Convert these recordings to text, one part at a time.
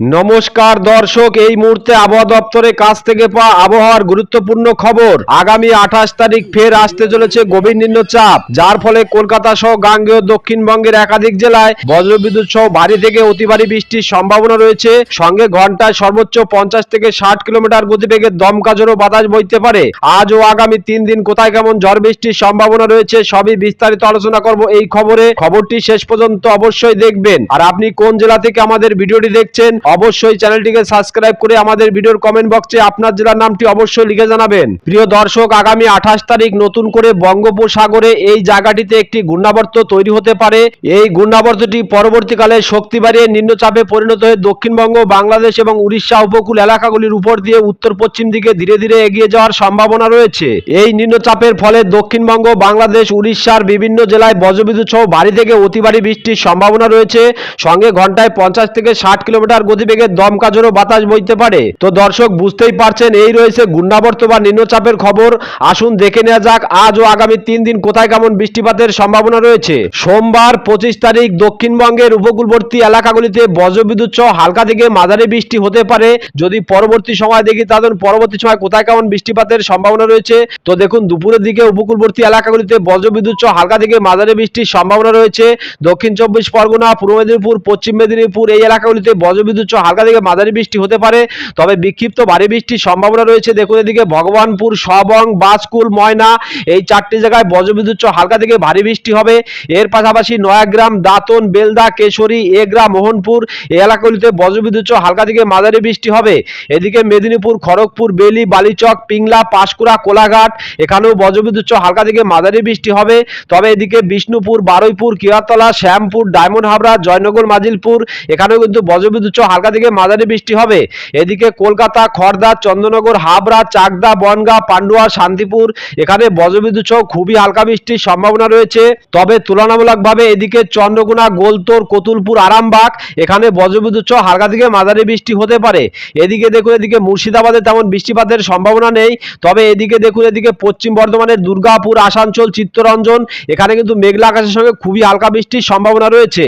নমস্কার দর্শক, এই মুহূর্তে আবহাওয়া দপ্তরের কাছ থেকে পাওয়া আবহাওয়ার গুরুত্বপূর্ণ খবর। আগামী আঠাশ তারিখ ফের আসতে চলেছে গভীর নিম্নচাপ, যার ফলে কলকাতা সহ গাঙ্গেয় দক্ষিণবঙ্গের একাধিক জেলায় বজ্রবিদ্যুৎ সহ ভারী থেকে অতি ভারী বৃষ্টির সম্ভাবনা রয়েছে। সঙ্গে ঘন্টায় সর্বোচ্চ পঞ্চাশ থেকে ষাট কিলোমিটার গতিবেগে দমকা জোরো বাতাস বইতে পারে। আজ ও আগামী তিন দিন কোথায় কেমন ঝড় বৃষ্টির সম্ভাবনা রয়েছে, সবই বিস্তারিত আলোচনা করব এই খবরে। খবরটি শেষ পর্যন্ত অবশ্যই দেখবেন। আর আপনি কোন জেলা থেকে আমাদের ভিডিওটি দেখছেন অবশ্যই চ্যানেলটিকে সাবস্ক্রাইব করে আমাদের ভিডিওর কমেন্ট বক্সে আপনার জেলার নামটি অবশ্যই লিখে জানাবেন। প্রিয় দর্শক, আগামী আঠাশ তারিখ নতুন করে বঙ্গোপসাগরে এই জায়গাটিতে একটি ঘূর্ণাবর্ত তৈরি হতে পারে। এই ঘূর্ণাবর্তটি পরবর্তীকালে শক্তি বাড়িয়ে নিম্নচাপে পরিণত হয়ে দক্ষিণবঙ্গ, বাংলাদেশ এবং উড়িষ্যা উপকূল এলাকাগুলির উপর দিয়ে উত্তর পশ্চিম দিকে ধীরে ধীরে এগিয়ে যাওয়ার সম্ভাবনা রয়েছে। এই নিম্নচাপের ফলে দক্ষিণবঙ্গ, বাংলাদেশ, উড়িষ্যার বিভিন্ন জেলায় বজ্রবিদ্যুৎ সহ ভারী থেকে অতি ভারী বৃষ্টির সম্ভাবনা রয়েছে। সঙ্গে ঘন্টায় পঞ্চাশ থেকে ষাট কিলোমিটার গতিবেগে দমকা জোরো বাতাস বইতে পারে। তো দর্শক, বুঝতেই পারছেন, এই রয়েছে ঘূর্ণাবর্ত বা নিম্নচাপের খবর। আসুন দেখে নেওয়া যাক আজ ও আগামী তিন দিন কোথায় কেমন বৃষ্টিপাতের সম্ভাবনা রয়েছে। সোমবার পঁচিশ তারিখ দক্ষিণবঙ্গের উপকূলবর্তী এলাকাগুলিতে বজ্রবিদ্যুৎ সহ হালকা থেকে মাঝারি বৃষ্টি হতে পারে। যদি পরবর্তী সময় দেখি তাদের পরবর্তী সময় কোথায় কেমন বৃষ্টিপাতের সম্ভাবনা রয়েছে। তো দেখুন, দুপুরের দিকে উপকূলবর্তী এলাকাগুলিতে বজ্রবিদ্যুৎ সহ হালকা থেকে মাঝারি বৃষ্টির সম্ভাবনা রয়েছে। দক্ষিণ চব্বিশ পরগনা, পূর্ব মেদিনীপুর, পশ্চিম মেদিনীপুর এই এলাকাগুলিতে বজ্রবিদ্যুৎ সহ হালকা থেকে মাঝারি বৃষ্টি হতে পারে, তবে বিক্ষিপ্ত ভারী বৃষ্টির সম্ভাবনা রয়েছে। দেখুন এদিকে ভগবানপুর, সবং বাসকুল ময়না, এই চারটি জায়গায় বজ্রবিদ্যুৎ হালকা থেকে ভারী বৃষ্টি হবে। এর পাশাপাশি নয়াগ্রাম, দাঁতন, বেলদা, কেশরী, এগরা, মোহনপুর, এই এলাকাগুলিতে বজ্রবিদ্যুৎ হালকা থেকে মাঝারি বৃষ্টি হবে। এদিকে মেদিনীপুর, খড়গপুর, বেলি, বালিচক, পিংলা, পাঁশকুড়া, কোলাঘাট, এখানেও বজ্রবিদ্যুৎ হালকা থেকে মাঝারি বৃষ্টি হবে। তবে এদিকে বিষ্ণুপুর, বারুইপুর কিয়াতলা শ্যামপুর, ডায়মন্ড হাবড়া, জয়নগর, মাজিলপুর, এখানেও কিন্তু বজ্রবিদ্যুৎ হালকা থেকে মাঝারি বৃষ্টি হবে। এদিকে কলকাতা খড়দা চন্দ্রনগর, হাবড়া, চাকদা, বনগা, পান্ডুয়া, শান্তিপুর, এখানে বজ্রবিদ্যুৎ সহ খুবই হালকা বৃষ্টির সম্ভাবনা রয়েছে। তবে তুলনামূলকভাবে এদিকে চন্দ্রকোনা, গোলতোর, কতুলপুর, আরামবাগ, এখানে বজ্রবিদ্যুৎ সহ হালকা থেকে মাঝারি বৃষ্টি হতে পারে। এদিকে দেখুন, এদিকে মুর্শিদাবাদে তেমন বৃষ্টিপাতের সম্ভাবনা নেই। তবে এদিকে দেখুন, এদিকে পশ্চিম বর্ধমানের দুর্গাপুর, আসানসোল, চিত্তরঞ্জন, এখানে কিন্তু মেঘলা আকাশের সঙ্গে খুবই হালকা বৃষ্টির সম্ভাবনা রয়েছে।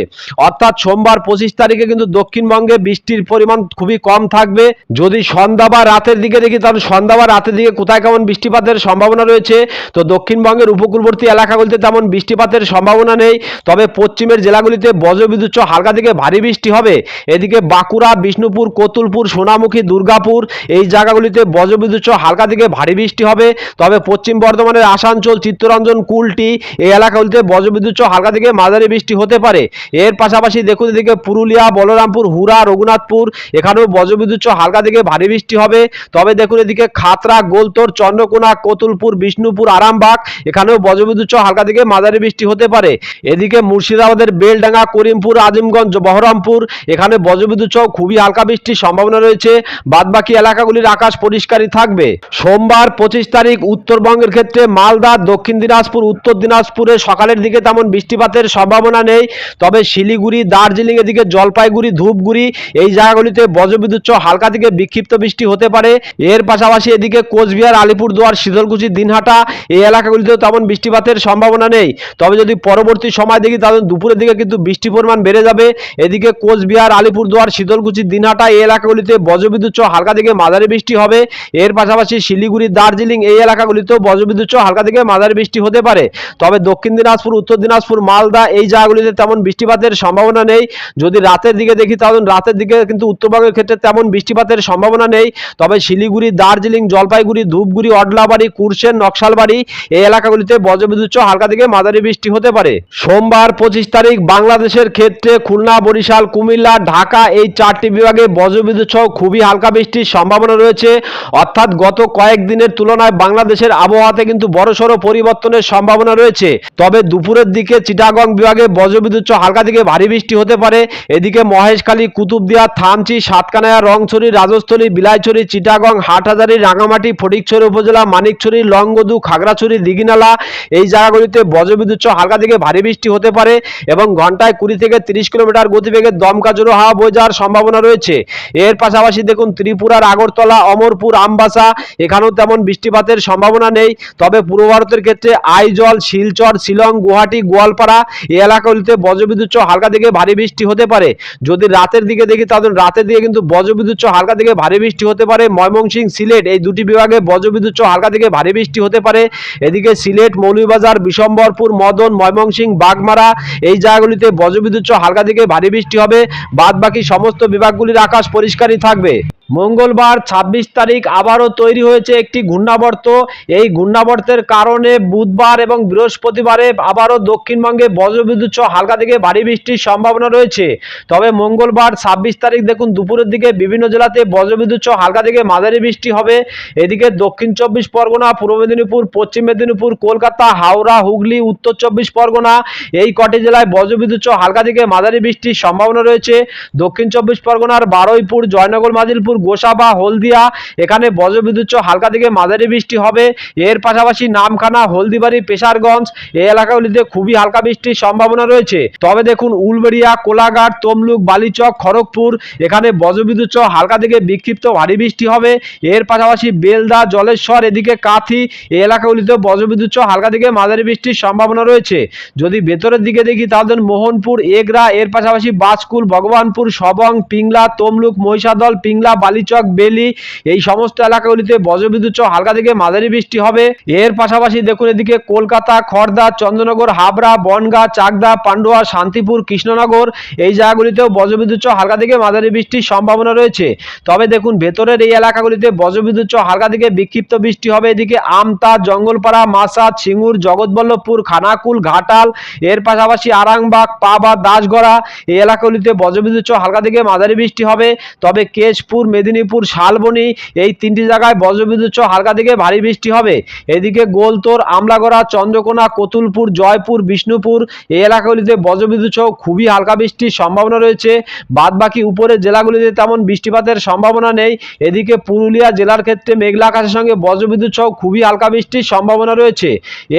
অর্থাৎ সোমবার পঁচিশ তারিখে কিন্তু দক্ষিণবঙ্গে বৃষ্টির পরিমাণ খুবই কম থাকবে। যদি সন্ধ্যা বা রাতের দিকে দেখি, তাহলে সন্ধ্যা বা রাতের দিকে কোথায় কেমন বৃষ্টিপাতের সম্ভাবনা রয়েছে? তো দক্ষিণবঙ্গের উপকূলবর্তী এলাকাগুলিতে তেমন বৃষ্টিপাতের সম্ভাবনা নেই। তবে পশ্চিমের জেলাগুলিতে বজ্রবিদ্যুৎ হালকা থেকে ভারী বৃষ্টি হবে। এদিকে বাঁকুড়া, বিষ্ণুপুর, কতুলপুর, সোনামুখী, দুর্গাপুর, এই জায়গাগুলিতে বজ্রবিদ্যুৎ হালকা থেকে ভারী বৃষ্টি হবে। তবে পশ্চিম বর্ধমানের আসানসোল, চিত্তরঞ্জন, কুলটি এই এলাকাগুলিতে বজ্রবিদ্যুৎ হালকা থেকে মাঝারি বৃষ্টি হতে পারে। এর পাশাপাশি দেখুন এদিকে পুরুলিয়া, বলরামপুর হুরা রঘুনাথপুর এখানেও বজ্রবিদ্যুৎ হালকা থেকে ভারী বৃষ্টি হবে। তবে দেখুন এদিকে খাতরা গোলতোর, চন্দ্রকোনা, কতুলপুর, বিষ্ণুপুর, আরামবাগ, এখানেও বজ্রবিদ্যুৎ হালকা থেকে মাঝারি বৃষ্টি হতে পারে। এদিকে মুর্শিদাবাদের বেলডাঙ্গা, করিমপুর, আজিমগঞ্জ, বহরমপুর, এখানে বজ্রবিদ্যুৎ সহ খুবই হালকা বৃষ্টির সম্ভাবনা রয়েছে। বাদবাকি এলাকাগুলির আকাশ পরিষ্কারই থাকবে। সোমবার পঁচিশ তারিখ উত্তরবঙ্গের ক্ষেত্রে মালদা, দক্ষিণ দিনাজপুর, উত্তর দিনাজপুরে সকালের দিকে তেমন বৃষ্টিপাতের সম্ভাবনা নেই। তবে শিলিগুড়ি, দার্জিলিং এদিকে জলপাইগুড়ি, ধূপগুড়ি এই জায়গাগুলিতে বজ্রবিদ্যুৎ হালকা থেকে বিক্ষিপ্ত বৃষ্টি হতে পারে। এর পাশাপাশি এদিকে কোচবিহার, আলিপুরদুয়ার, শীতলকুচি, দিনহাটা এই এলাকাগুলিতেও তেমন বৃষ্টিপাতের সম্ভাবনা নেই। তবে যদি পরবর্তী সময় দেখি, তাহলে দুপুরের দিকে কিন্তু বৃষ্টির পরিমাণ বেড়ে যাবে। এদিকে কোচবিহার, আলিপুরদুয়ার, শীতলকুচি, দিনহাটা এই এলাকাগুলিতে বজ্রবিদ্যুৎ হালকা থেকে মাঝারি বৃষ্টি হবে। এর পাশাপাশি শিলিগুড়ি, দার্জিলিং এই এলাকাগুলিতেও বজ্রবিদ্যুৎ হালকা থেকে মাঝারি বৃষ্টি হতে পারে। তবে দক্ষিণ দিনাজপুর, উত্তর দিনাজপুর, মালদা এই জায়গাগুলিতে তেমন বৃষ্টিপাতের সম্ভাবনা নেই। যদি রাতের দিকে দেখি, তাহলে রাতের দিকে কিন্তু উত্তরবঙ্গের ক্ষেত্রে তেমন বৃষ্টিপাতের সম্ভাবনা নেই। তবে শিলিগুড়ি, দার্জিলিং, জলপাইগুড়ি, ধূপগুড়ি, অডলাবাড়ি কুরসেন নকশালবাড়ি এই এলাকাগুলিতে বজ্রবিদ্যুৎ হালকা থেকে মাঝারি বৃষ্টি হতে পারে। সোমবার পঁচিশ তারিখ বাংলাদেশের ক্ষেত্রে খুলনা, বরিশাল, কুমিল্লা, ঢাকা এই চারটি বিভাগে বজ্রবিদ্যুৎ সহ খুবই হালকা বৃষ্টির সম্ভাবনা রয়েছে। অর্থাৎ গত কয়েকদিনের তুলনায় বাংলাদেশের আবহাওয়াতে কিন্তু বড়সড় পরিবর্তনের সম্ভাবনা রয়েছে। তবে দুপুরের দিকে চিটাগং বিভাগে বজ্রবিদ্যুৎ হালকা থেকে ভারী বৃষ্টি হতে পারে। এদিকে মহেশখালী কুতুবদিয়া থামচি সাতকানায়া, রংছড়ি, রাজস্থলী, বিলাইছড়ি, চিটাগং, হাটহাজারি, রাঙামাটি, ফটিকছড়ি উপজেলা, মানিকছড়ি, লংগদু, খাগড়াছড়ি, দিঘিনালা এই জায়গাগুলিতে বজ্রবিদ্যুৎ হালকা থেকে ভারী বৃষ্টি হতে পারে এবং ঘন্টায় কুড়ি থেকে তিরিশ কিলোমিটার গতিবেগে দমকা জোরো হাওয়া বয়ে যাওয়ার সম্ভাবনা রয়েছে। এর পাশাপাশি দেখুন, ত্রিপুরার আগরতলা, অমরপুর, আমবাসা, এখানেও তেমন বৃষ্টিপাতের সম্ভাবনা নেই। তবে পূর্ব ভারতের ক্ষেত্রে আইজল, শিলচর, শিলং, গুয়াহাটি, গোয়ালপাড়া এই এলাকাগুলিতে বজ্রবিদ্যুৎ হালকা থেকে ভারী বৃষ্টি হতে পারে। যদি রাতের দিকে দেখি তাদের রাতে দিয়ে কিন্তু বজ্রবিদ্যুৎ হালকা থেকে ভারী বৃষ্টি হতে পারে। ময়মনসিং সিলেট এই দুটি বিভাগে বজ্রবিদ্যুৎ হালকা থেকে ভারী বৃষ্টি হতে পারে। এদিকে সিলেট, মৌলভীবাজার, বিশম্বরপুর, মদন ময়মনসিংহ বাগমারা এই জায়গাগুলিতে বজ্রবিদ্যুৎ হালকা থেকে ভারী বৃষ্টি হবে। বাদ বাকি সমস্ত বিভাগগুলির আকাশ পরিষ্কারই থাকবে। মঙ্গলবার ২৬ তারিখ আবারও তৈরি হয়েছে একটি ঘূর্ণাবর্ত। এই ঘূর্ণাবর্তের কারণে বুধবার এবং বৃহস্পতিবারে আবারও দক্ষিণবঙ্গে বজ্রবিদ্যুৎ সহ হালকা থেকে ভারী বৃষ্টির সম্ভাবনা রয়েছে। তবে মঙ্গলবার ২৬ তারিখ দেখুন, দুপুরের দিকে বিভিন্ন জেলাতে বজ্রবিদ্যুৎ সহ হালকা থেকে মাঝারি বৃষ্টি হবে। এদিকে দক্ষিণ চব্বিশ পরগনা, পূর্ব মেদিনীপুর, পশ্চিম মেদিনীপুর, কলকাতা, হাওড়া, হুগলি, উত্তর চব্বিশ পরগনা এই কটি জেলায় বজ্রবিদ্যুৎ সহ হালকা থেকে মাঝারি বৃষ্টির সম্ভাবনা রয়েছে। দক্ষিণ চব্বিশ পরগনার বারুইপুর, জয়নগর, মাজিলপুর গোসাবা হলদিয়া, এখানে বজ্রবিদ্যুৎ হালকা থেকে মাঝারি বৃষ্টি হবে। এর পাশাপাশি নামখানা, হলদিবাড়ি, পেশারগঞ্জ এই এলাকাগুলিতে খুবই হালকা বৃষ্টির সম্ভাবনা রয়েছে। তবে দেখুন, উলবেড়িয়া, কোলাঘাট, তমলুক, বালিচক, খড়গপুর, এখানে বজ্রবিদ্যুৎ হালকা থেকে বিক্ষিপ্ত ভারী বৃষ্টি হবে। এর পাশাপাশি বেলদা, জলেশ্বর, এদিকে কাথি এই এলাকাগুলিতে বজ্রবিদ্যুৎ হালকা থেকে মাঝারি বৃষ্টির সম্ভাবনা রয়েছে। যদি ভেতরের দিকে দেখি, তাহলে মোহনপুর, এগরা, এর পাশাপাশি বাজকুল ভগবানপুর, সবং, পিংলা, তমলুক, মহিষাদল, পিংলা বালিচক, বেলি, এই সমস্ত এলাকাগুলিতে বজ্রবিদ্যুৎ সহ হালকা থেকে মাঝারি বৃষ্টি হবে। এর পাশাপাশি দেখুন এদিকে কলকাতা খড়দা চন্দ্রনগর, হাবড়া, বনগা, চাকদা, পান্ডুয়া, শান্তিপুর, কৃষ্ণনগর, এই জায়গাগুলিতেও বজ্রবিদ্যুৎ সহ হালকা থেকে মাঝারি বৃষ্টির সম্ভাবনা রয়েছে। তবে দেখুন ভেতরের এই এলাকাগুলিতে বজ্রবিদ্যুৎ সহ হালকা থেকে বিক্ষিপ্ত বৃষ্টি হবে। এদিকে আমতা, জঙ্গলপাড়া, মাসাদ, সিঙ্গুর, জগৎবল্লভপুর, খানাকুল, ঘাটাল, এর পাশাপাশি আরামবাগ, পাবা, দাসগড়া, এই এলাকাগুলিতে বজ্রবিদ্যুৎ সহ হালকা থেকে মাঝারি বৃষ্টি হবে। তবে কেশপুর মেদিনীপুর, শালবনি, এই তিনটি জায়গায় বজ্রবিদ্যুৎ হালকা থেকে ভারী বৃষ্টি হবে। এদিকে গোলতোর, আমলাগড়া, চন্দ্রকোনা, কতুলপুর, জয়পুর, বিষ্ণুপুর এই এলাকাগুলিতে বজ্রবিদ্যুৎ খুবই হালকা বৃষ্টির সম্ভাবনা রয়েছে। বাদ বাকি উপরের জেলাগুলিতে তেমন বৃষ্টিপাতের সম্ভাবনা নেই। এদিকে পুরুলিয়া জেলার ক্ষেত্রে মেঘলা আকাশের সঙ্গে বজ্রবিদ্যুৎ খুবই হালকা বৃষ্টির সম্ভাবনা রয়েছে।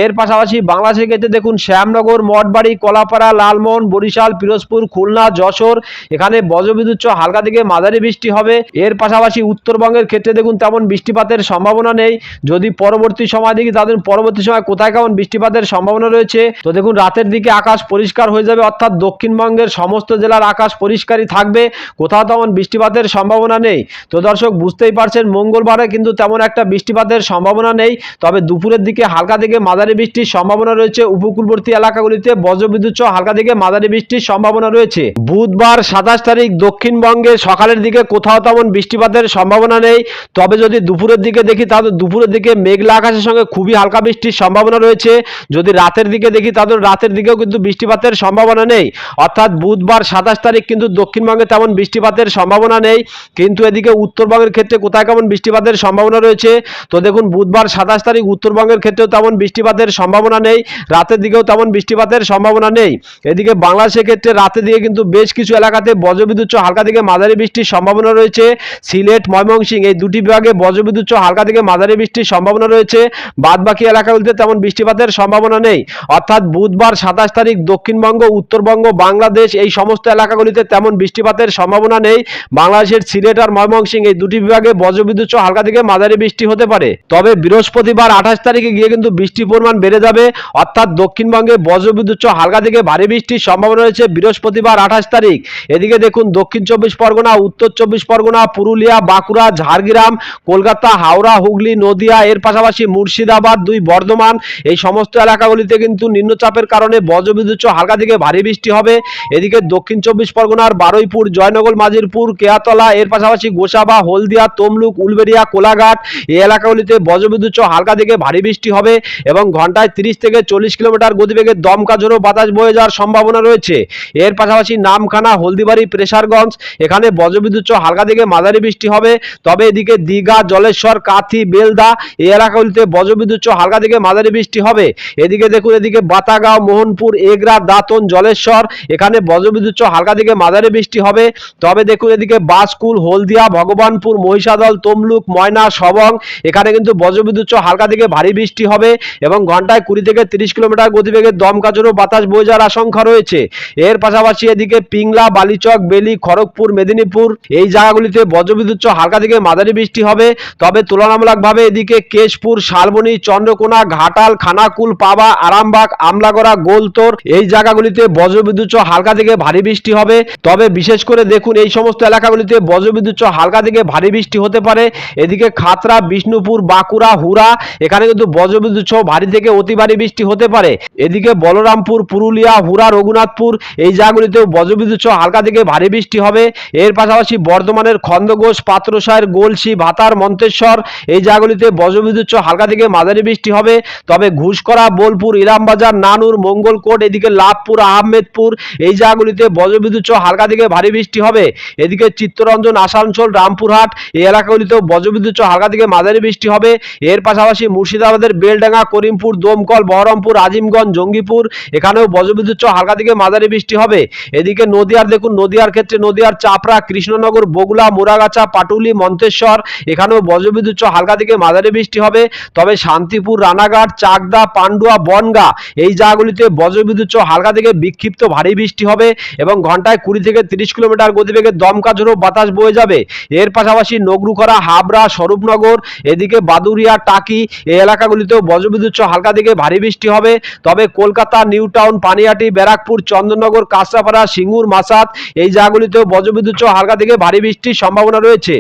এর পাশাপাশি বাংলাদেশের ক্ষেত্রে দেখুন, শ্যামনগর, মঠবাড়ি, কলাপাড়া, লালমোহন, বরিশাল, পিরোজপুর, খুলনা, যশোর এখানে বজ্রবিদ্যুৎ হালকা থেকে মাঝারি বৃষ্টি হবে। এর পাশাপাশি উত্তরবঙ্গের ক্ষেত্রে দেখুন তেমন বৃষ্টিপাতের সম্ভাবনা নেই। যদি পরবর্তী সময় দেখি তাদের পরবর্তী সময় কোথায় কেমন বৃষ্টিপাতের সম্ভাবনা রয়েছে। তো দেখুন, রাতের দিকে আকাশ পরিষ্কার হয়ে যাবে, অর্থাৎ দক্ষিণবঙ্গের সমস্ত জেলার আকাশ পরিষ্কারই থাকবে। কোথাও তেমন বৃষ্টিপাতের সম্ভাবনা নেই। তো দর্শক, বুঝতেই পারছেন, মঙ্গলবারে কিন্তু তেমন একটা বৃষ্টিপাতের সম্ভাবনা নেই। তবে দুপুরের দিকে হালকা থেকে মাঝারি বৃষ্টির সম্ভাবনা রয়েছে। উপকূলবর্তী এলাকাগুলিতে বজ্রবিদ্যুৎ সহ হালকা থেকে মাঝারি বৃষ্টির সম্ভাবনা রয়েছে। বুধবার সাতাশ তারিখ দক্ষিণবঙ্গে সকালের দিকে কোথাও তেমন বৃষ্টিপাতের সম্ভাবনা নেই। তবে যদি দুপুরের দিকে দেখি, তাহলে দুপুরের দিকে মেঘলা আকাশের সঙ্গে খুবই হালকা বৃষ্টির সম্ভাবনা রয়েছে। যদি রাতের দিকে দেখি, তাহলে রাতের দিকেও কিন্তু বৃষ্টিপাতের সম্ভাবনা নেই। অর্থাৎ বুধবার সাতাশ তারিখ কিন্তু দক্ষিণবঙ্গে তেমন বৃষ্টিপাতের সম্ভাবনা নেই। কিন্তু এদিকে উত্তরবঙ্গের ক্ষেত্রে কোথায় কেমন বৃষ্টিপাতের সম্ভাবনা রয়েছে? তো দেখুন, বুধবার সাতাশ তারিখ উত্তরবঙ্গের ক্ষেত্রেও তেমন বৃষ্টিপাতের সম্ভাবনা নেই। রাতের দিকেও তেমন বৃষ্টিপাতের সম্ভাবনা নেই। এদিকে বাংলাদেশের ক্ষেত্রে রাতের দিকে কিন্তু বেশ কিছু এলাকাতে বজ্রবিদ্যুৎ হালকা থেকে মাঝারি বৃষ্টির সম্ভাবনা রয়েছে। সিলেট, ময়মনসিংহ, এই দুটি বিভাগে বজ্রবিদ্যুৎ সহ হালকা থেকে মাঝারি বৃষ্টির সম্ভাবনা রয়েছে। বাদ বাকি এলাকাগুলিতে তেমন বৃষ্টিপাতের সম্ভাবনা নেই। অর্থাৎ বুধবার সাতাশ তারিখ দক্ষিণবঙ্গ, উত্তরবঙ্গ, বাংলাদেশ, এই সমস্ত এলাকাগুলিতে তেমন বৃষ্টিপাতের সম্ভাবনা নেই। বাংলাদেশের সিলেট আর ময়মনসিংহ, এই দুটি বিভাগে বজ্রবিদ্যুৎ সহ হালকা থেকে মাঝারি বৃষ্টি হতে পারে। তবে বৃহস্পতিবার আঠাশ তারিখে গিয়ে কিন্তু বৃষ্টির পরিমাণ বেড়ে যাবে। অর্থাৎ দক্ষিণবঙ্গে বজ্রবিদ্যুৎ সহ হালকা থেকে ভারী বৃষ্টির সম্ভাবনা রয়েছে বৃহস্পতিবার আঠাশ তারিখ। এদিকে দেখুন দক্ষিণ চব্বিশ পরগনা, উত্তর চব্বিশ পরগনা পুরুলিয়া, বাঁকুড়া, ঝাড়গ্রাম, কলকাতা, হাওড়া, হুগলি, নদিয়া, এর পাশাপাশি মুর্শিদাবাদ, দুই বর্ধমান। এই সমস্ত এলাকাগুলিতে কিন্তু নিম্নচাপের কারণে বজ্রবিদ্যুৎ হালকা থেকে ভারী বৃষ্টি হবে। এদিকে দক্ষিণ চব্বিশ পরগনার বারুইপুর, জয়নগর, মাজিরপুর, কেয়াতলা, এর পাশাপাশি গোসাবা, হলদিয়া, তমলুক, উলবেড়িয়া, কোলাঘাট এই এলাকাগুলিতে বজ্রবিদ্যুৎ হালকা থেকে ভারী বৃষ্টি হবে এবং ঘন্টায় তিরিশ থেকে চল্লিশ কিলোমিটার গতিবেগে দমকা ঝোড়ো বাতাস বয়ে যাওয়ার সম্ভাবনা রয়েছে। এর পাশাপাশি নামখানা, হলদিবাড়ি, প্রেসারগঞ্জ এখানে বজ্রবিদ্যুৎ হালকা থেকে মাঝারি বৃষ্টি হবে। তবে এদিকে দীঘা, জলেশ্বর, কাথি, বেলদা এই এলাকাগুলিতে বজ্রবিদ্যুৎ হালকা থেকে মাঝারি বৃষ্টি হবে। এদিকে দেখুন, এদিকে বাতাগাঁও, মোহনপুর, এগরা, দাঁতন, জলেশ্বর, এখানে বজ্রবিদ্যুৎ হালকা থেকে মাঝারি বৃষ্টি হবে। তবে দেখুন, এদিকে বাসকুল হলদিয়া, ভগবানপুর, মহিষাদল, তমলুক, ময়না, সবং, এখানে কিন্তু বজ্রবিদ্যুৎ হালকা থেকে ভারী বৃষ্টি হবে এবং ঘন্টায় কুড়ি থেকে তিরিশ কিলোমিটার গতিবেগে দমকা বাতাস বয়ে যাওয়ার আশঙ্কা রয়েছে। এর পাশাপাশি এদিকে পিংলা, বালিচক, বেলি, খড়গপুর, মেদিনীপুর এই জায়গাগুলিতে বজ্রবিদ্যুৎ হালকা থেকে মাঝারি বৃষ্টি হবে। তবে তুলনামূলকভাবে এদিকে কেশপুর, শালবনী, চন্দ্রকোনা, ঘাটাল, খানাকুল, পাবা, আরামবাগ, আমলাগড়া, গোলতোর এই জায়গাগুলিতে বজ্রবিদ্যুৎ হালকা থেকে ভারী বৃষ্টি হবে। তবে বিশেষ করে দেখুন এই সমস্ত এলাকাগুলিতে বজ্রবিদ্যুৎ হালকা থেকে ভারী বৃষ্টি হতে পারে। এদিকে খাতরা বিষ্ণুপুর, বাঁকুড়া হুরা এখানে কিন্তু বজ্রবিদ্যুৎ ভারী থেকে অতি ভারী বৃষ্টি হতে পারে। এদিকে বলরামপুর, পুরুলিয়া হুরা রঘুনাথপুর এই জায়গাগুলিতেও বজ্রবিদ্যুৎ হালকা থেকে ভারী বৃষ্টি হবে। এর পাশাপাশি বর্ধমানের খন্দঘোষ পাত্রসায়ের গোলসি, ভাতার, মন্তেশ্বর, এই জায়গাগুলিতে বজ্রবিদ্যুৎ হালকা থেকে মাঝারি বৃষ্টি হবে। তবে ঘুষকরা, বোলপুর, ইলামবাজার, নানুর, মঙ্গলকোট, এদিকে লাভপুর, আহমেদপুর, এই জায়গাগুলিতে বজ্রবিদ্যুৎ হালকা থেকে ভারী বৃষ্টি হবে। এদিকে চিত্তরঞ্জন, আসানসোল, রামপুরহাট, এই এলাকাগুলিতেও বজ্রবিদ্যুৎ হালকা থেকে মাঝারি বৃষ্টি হবে। এর পাশাপাশি মুর্শিদাবাদের বেলডাঙ্গা, করিমপুর, দমকল, বহরমপুর আজিমগঞ্জ জঙ্গিপুর, এখানেও বজ্রবিদ্যুৎ হালকা থেকে মাঝারি বৃষ্টি হবে। এদিকে নদিয়ার, দেখুন, নদিয়ার ক্ষেত্রে নদিয়ার চাপড়া, কৃষ্ণনগর বগুলা মোরাগাছা পাটুলি, মন্তেশ্বর, এখানেও বজ্রবিদ্যুৎ সহ হালকা থেকে মাঝারি বৃষ্টি হবে। তবে শান্তিপুর, রানাঘাট, চাকদা, পান্ডুয়া, বনগা এই জায়গাগুলিতে বজ্রবিদ্যুৎ সহ হালকা থেকে বিক্ষিপ্ত ভারী বৃষ্টি হবে এবং ঘন্টায় কুড়ি থেকে তিরিশ কিলোমিটার গতিবেগে দমকা ঝোড়ো বাতাস বয়ে যাবে। এর পাশাপাশি নগরুখরা, হাবড়া, স্বরূপনগর, এদিকে বাদুরিয়া টাকি এই এলাকাগুলিতেও বজ্রবিদ্যুৎ সহ হালকা থেকে ভারী বৃষ্টি হবে। তবে কলকাতা, নিউ টাউন, পানিহাটি, ব্যারাকপুর, চন্দননগর, কাঁচরাপাড়া, সিঙ্গুর মাসাত এই জায়গাগুলিতেও বজ্রবিদ্যুৎ সহ হালকা থেকে ভারী বৃষ্টির সম্ভাবনা রয়েছে।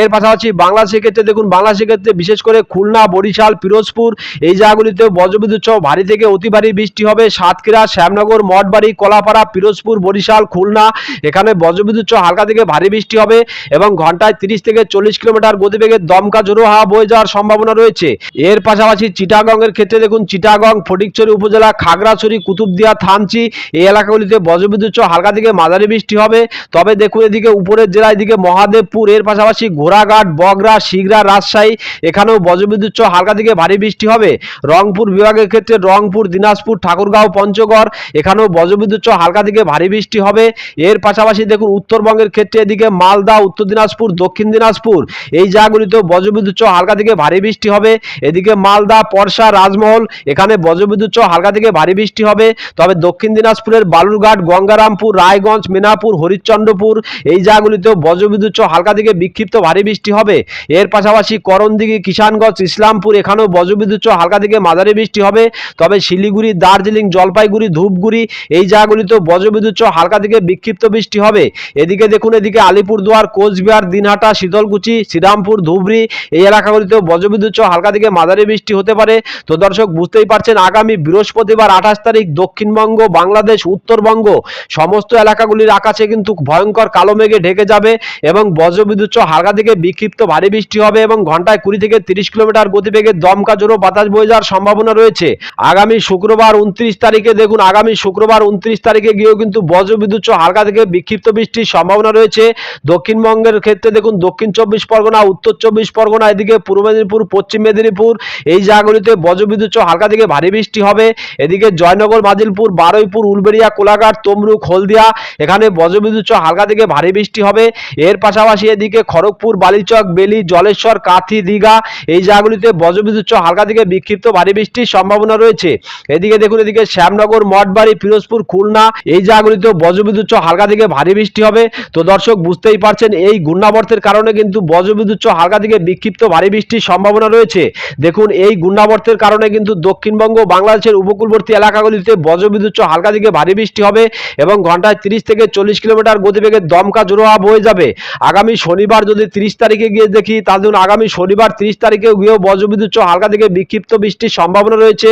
এর পাশাপাশি বাংলাদেশের ক্ষেত্রে দেখুন, বাংলাদেশের ক্ষেত্রে বিশেষ করে খুলনা, বরিশাল, পিরোজপুর এই জায়গাগুলিতেও বজ্রবিদ্যুৎ সহ ভারী থেকে অতি ভারী বৃষ্টি হবে। সাতক্ষীরা, শ্যামনগর, মঠবাড়ি, কলাপাড়া, পিরোজপুর, বরিশাল, খুলনা এখানে বজ্রবিদ্যুৎ সহ হালকা থেকে ভারী বৃষ্টি হবে এবং ঘন্টায় তিরিশ থেকে চল্লিশ কিলোমিটার গতিবেগে দমকা জোরো হাওয়া বয়ে যাওয়ার সম্ভাবনা রয়েছে। এর পাশাপাশি চিটাগং এর ক্ষেত্রে দেখুন, চিটাগং, ফটিকছড়ি উপজেলা, খাগড়াছড়ি, কুতুবদিয়া, থানচি এই এলাকাগুলিতে বজ্রবিদ্যুৎ সহ হালকা থেকে মাঝারি বৃষ্টি হবে। তবে দেখুন, এদিকে উপরের জেলায় এদিকে মহাদেবপুর এর পাশাপাশি ঘোড়াঘাট, বগরা শিগরা রাজশাহী, এখানেও বজ্রবিদ্যুৎ সহ হালকা থেকে ভারী বৃষ্টি হবে। রংপুর বিভাগের ক্ষেত্রে রংপুর, দিনাজপুর, ঠাকুরগাঁও, পঞ্চগড়, এখানেও বজ্রবিদ্যুৎ সহ হালকা থেকে ভারী বৃষ্টি হবে। এর পাশাপাশি দেখুন, উত্তরবঙ্গের ক্ষেত্রে এদিকে মালদা, উত্তর দিনাজপুর, দক্ষিণ দিনাজপুর, এই জায়গাগুলিতেও বজ্রবিদ্যুৎ সহ হালকা থেকে ভারী বৃষ্টি হবে। এদিকে মালদা, পরশা, রাজমহল, এখানে বজ্রবিদ্যুৎ সহ হালকা থেকে ভারী বৃষ্টি হবে। তবে দক্ষিণ দিনাজপুরের বালুরঘাট, গঙ্গারামপুর, রায়গঞ্জ, মিনাপুর, হরিশ্চন্দ্রপুর, এই জায়গাগুলিতেও বজ্রবিদ্যুৎ সহ হালকা থেকে বিক্ষিপ্ত ভারী বৃষ্টি হবে। এর পাশাপাশি করণদিঘি, কিষানগঞ্জ, ইসলামপুর, এখানেও বজ্রবিদ্যুৎ সহ হালকা থেকে মাঝারি বৃষ্টি হবে। তবে শিলিগুড়ি, দার্জিলিং, জলপাইগুড়ি, ধূপগুড়ি এই জায়গাগুলিতেও বজ্রবিদ্যুৎ সহ হালকা থেকে বিক্ষিপ্ত বৃষ্টি হবে। এদিকে দেখুন, এদিকে আলিপুরদুয়ার, কোচবিহার, দিনহাটা, শীতলকুচি, শ্রীরামপুর, ধুবড়ি এই এলাকাগুলিতেও বজ্রবিদ্যুৎ সহ হালকা থেকে মাঝারি বৃষ্টি হতে পারে। তো দর্শক, বুঝতেই পারছেন, আগামী বৃহস্পতিবার আঠাশ তারিখ দক্ষিণবঙ্গ, বাংলাদেশ, উত্তরবঙ্গ সমস্ত এলাকাগুলির আকাশে কিন্তু ভয়ঙ্কর কালো মেঘে ঢেকে যাবে এবং বজ্রবিদ্যুৎ সহ হালকা থেকে বিক্ষিপ্ত ভারী বৃষ্টি হবে এবং ঘন্টায় কুড়ি থেকে তিরিশ কিলোমিটার গতিবেগে দমকা জোরো বাতাস বয়ে যাওয়ার সম্ভাবনা রয়েছে। আগামী শুক্রবার উনত্রিশ তারিখে দেখুন, আগামী শুক্রবার উনত্রিশ তারিখে গিয়েও কিন্তু বজ্রবিদ্যুৎ সহ হালকা থেকে বিক্ষিপ্ত বৃষ্টির সম্ভাবনা রয়েছে। দক্ষিণবঙ্গের ক্ষেত্রে দেখুন, দক্ষিণ চব্বিশ পরগনা, উত্তর চব্বিশ পরগনা, এদিকে পূর্ব মেদিনীপুর, পশ্চিম মেদিনীপুর, এই জায়গাগুলিতে বজ্রবিদ্যুৎ সহ হালকা থেকে ভারী বৃষ্টি হবে। এদিকে জয়নগর, মাজিলপুর, বারুইপুর, উলবেড়িয়া, কোলাঘাট তমরুক হলদিয়া, এখানে বজ্রবিদ্যুৎ সহ হালকা থেকে ভারী বৃষ্টি হবে। এর পাশাপাশি এদিকে খড়গপুর, বালিচক, বেলি, জলেশ্বর, কাথি, দীঘা এই জায়গাগুলিতে বজ্রবিদ্যুৎ হালকা থেকে বিক্ষিপ্ত ভারী বৃষ্টির সম্ভাবনা রয়েছে। এদিকে দেখুন, এদিকে শ্যামনগর, মঠবাড়ি ফিরোজপুর খুলনা এই জায়গাগুলিতেও বজ্রবিদ্যুৎ হালকা থেকে ভারী বৃষ্টি হবে। তো দর্শক বুঝতেই পারছেন, এই ঘূর্ণাবর্তের কারণে কিন্তু বজ্রবিদ্যুৎ হালকা থেকে বিক্ষিপ্ত ভারী বৃষ্টির সম্ভাবনা রয়েছে। দেখুন, এই ঘূর্ণাবর্তের কারণে কিন্তু দক্ষিণবঙ্গ বাংলাদেশের উপকূলবর্তী এলাকাগুলিতে বজ্রবিদ্যুৎ হালকা থেকে ভারী বৃষ্টি হবে এবং ঘন্টায় তিরিশ থেকে চল্লিশ কিলোমিটার গতিবেগে দমকা হাওয়া বয়ে যাবে। আগামী শনিবার যদি তিরিশ তারিখে গিয়ে দেখি, তাহলে দেখুন আগামী শনিবার তিরিশ তারিখে গিয়েও বজ্রবিদ্যুৎ হালকা থেকে বিক্ষিপ্ত বৃষ্টির সম্ভাবনা রয়েছে।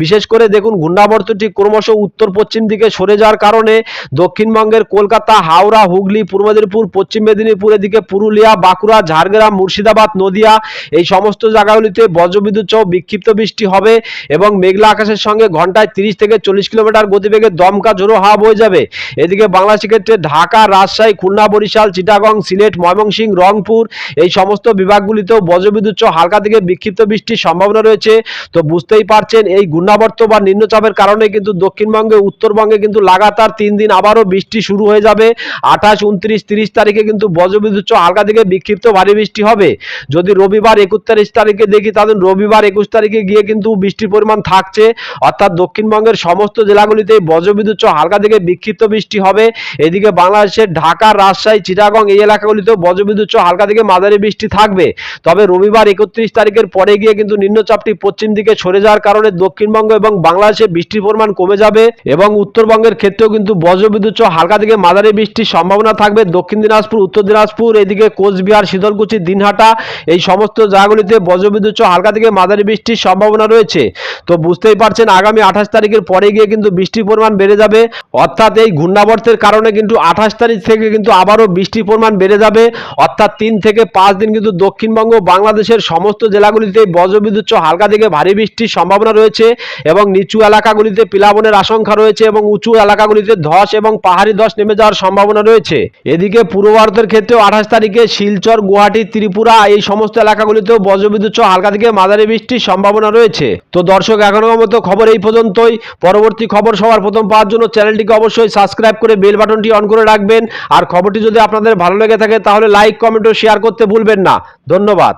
বিশেষ করে দেখুন ঘূর্ণাবর্তটি ক্রমশ উত্তর পশ্চিম দিকে সরে যাওয়ার কারণে দক্ষিণবঙ্গের কলকাতা, হাওড়া, হুগলি, পূর্ব মেদিনীপুর, পশ্চিম মেদিনীপুর, এদিকে পুরুলিয়া, বাঁকুড়া, ঝাড়গ্রাম, মুর্শিদাবাদ, নদিয়া এই সমস্ত জায়গাগুলিতে বজ্রবিদ্যুৎ সহ বিক্ষিপ্ত বৃষ্টি হবে এবং মেঘলা আকাশের সঙ্গে ঘন্টায় তিরিশ থেকে চল্লিশ কিলোমিটার গতিবেগে দমকা ঝোড়ো হাওয়া বয়ে যাবে। এদিকে বাংলাদেশের ক্ষেত্রে ঢাকা, রাজশাহী, খুলনা, বরিশাল, চিটাগং, সিলেট ময়মনসিংহ, রংপুর, এই সমস্ত বিভাগগুলিতেও বজ্রবিদ্যুৎ হালকা থেকে বিক্ষিপ্ত বৃষ্টির সম্ভাবনা রয়েছে। তো বুঝতেই পারছেন, এই ঘূর্ণাবর্ত বা নিম্নচাপের কারণে কিন্তু দক্ষিণবঙ্গে, উত্তরবঙ্গে কিন্তু লাগাতার তিন দিন আবারও বৃষ্টি শুরু হয়ে যাবে। আঠাশ, উনত্রিশ, তিরিশ তারিখে কিন্তু বজ্রবিদ্যুৎ হালকা থেকে বিক্ষিপ্ত ভারী বৃষ্টি হবে। যদি রবিবার একত্রিশ তারিখে দেখি, তাহলে রবিবার একুশ তারিখে গিয়ে কিন্তু বৃষ্টির পরিমাণ থাকছে। অর্থাৎ দক্ষিণবঙ্গের সমস্ত জেলাগুলিতে বজ্রবিদ্যুৎ হালকা থেকে বিক্ষিপ্ত বৃষ্টি হবে। এদিকে বাংলাদেশের ঢাকা, রাজশাহী, চিটাগং এই এলাকাগুলি জেলাগুলিতেও বজ্রবিদ্যুৎ সহ হালকা থেকে মাঝারি বৃষ্টি থাকবে। তবে রবিবার একত্রিশ তারিখের পরে গিয়ে কিন্তু নিম্নচাপটি পশ্চিম দিকে সরে যাওয়ার কারণে দক্ষিণবঙ্গ এবং বাংলাদেশে বৃষ্টির পরিমাণ কমে যাবে এবং উত্তরবঙ্গের ক্ষেত্রেও কিন্তু বজ্রবিদ্যুৎ সহ হালকা থেকে মাঝারি বৃষ্টির সম্ভাবনা থাকবে। দক্ষিণ দিনাজপুর, উত্তর দিনাজপুর, এদিকে কোচবিহার শীতলকুচি দিনহাটা এই সমস্ত জায়গাগুলিতে বজ্রবিদ্যুৎ সহ হালকা থেকে মাঝারি বৃষ্টির সম্ভাবনা রয়েছে। তো বুঝতেই পারছেন আগামী আঠাশ তারিখের পরে গিয়ে কিন্তু বৃষ্টির পরিমাণ বেড়ে যাবে। অর্থাৎ এই ঘূর্ণাবর্তের কারণে কিন্তু আঠাশ তারিখ থেকে কিন্তু আবারও বৃষ্টির পরিমাণ বেড়ে যাবে। অর্থাৎ তিন থেকে পাঁচ দিন কিন্তু দক্ষিণবঙ্গ বাংলাদেশের সমস্ত জেলাগুলিতে বজ্রবিদ্যুৎ হালকা থেকে ভারী বৃষ্টির সম্ভাবনা রয়েছে এবং নিচু এলাকাগুলিতে প্লাবনের আশঙ্কা রয়েছে এবং উঁচু এলাকাগুলিতে ধস এবং পাহাড়ি ধস নেমে যাওয়ার সম্ভাবনা রয়েছে। এদিকে পূর্ব ভারতের ক্ষেত্রেও আঠাশ তারিখে শিলচর, গুয়াহাটি, ত্রিপুরা এই সমস্ত এলাকাগুলিতেও বজ্রবিদ্যুৎ হালকা থেকে মাঝারি বৃষ্টির সম্ভাবনা রয়েছে। তো দর্শক, এখনকার মতো খবর এই পর্যন্তই। পরবর্তী খবর সবার প্রথম পাওয়ার জন্য চ্যানেলটিকে অবশ্যই সাবস্ক্রাইব করে বেল বাটনটি অন করে রাখবেন। আর খবরটি যদি আপনাদের ভালো লেগে থাকে তাহলে লাইক কমেন্ট ও শেয়ার করতে ভুলবেন না। ধন্যবাদ।